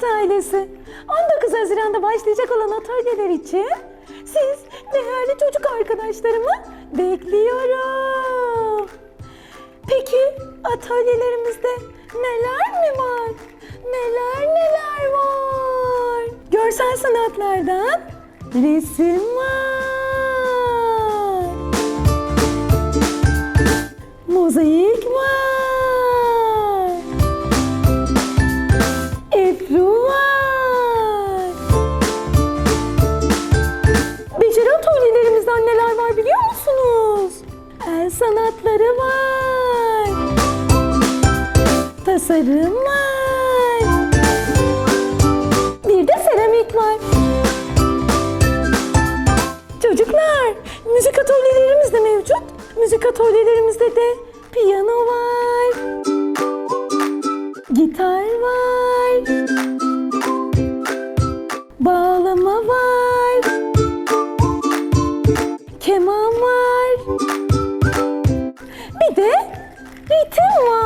Sanat ailesi, 19 Haziran'da başlayacak olan atölyeler için siz değerli çocuk arkadaşlarımı bekliyorum. Peki atölyelerimizde neler mi var? Neler neler var? Görsel sanatlardan resim var. Sanatları var. Tasarım var. Bir de seramik var. Çocuklar, müzik atölyelerimiz de mevcut. Müzik atölyelerimizde de Me too,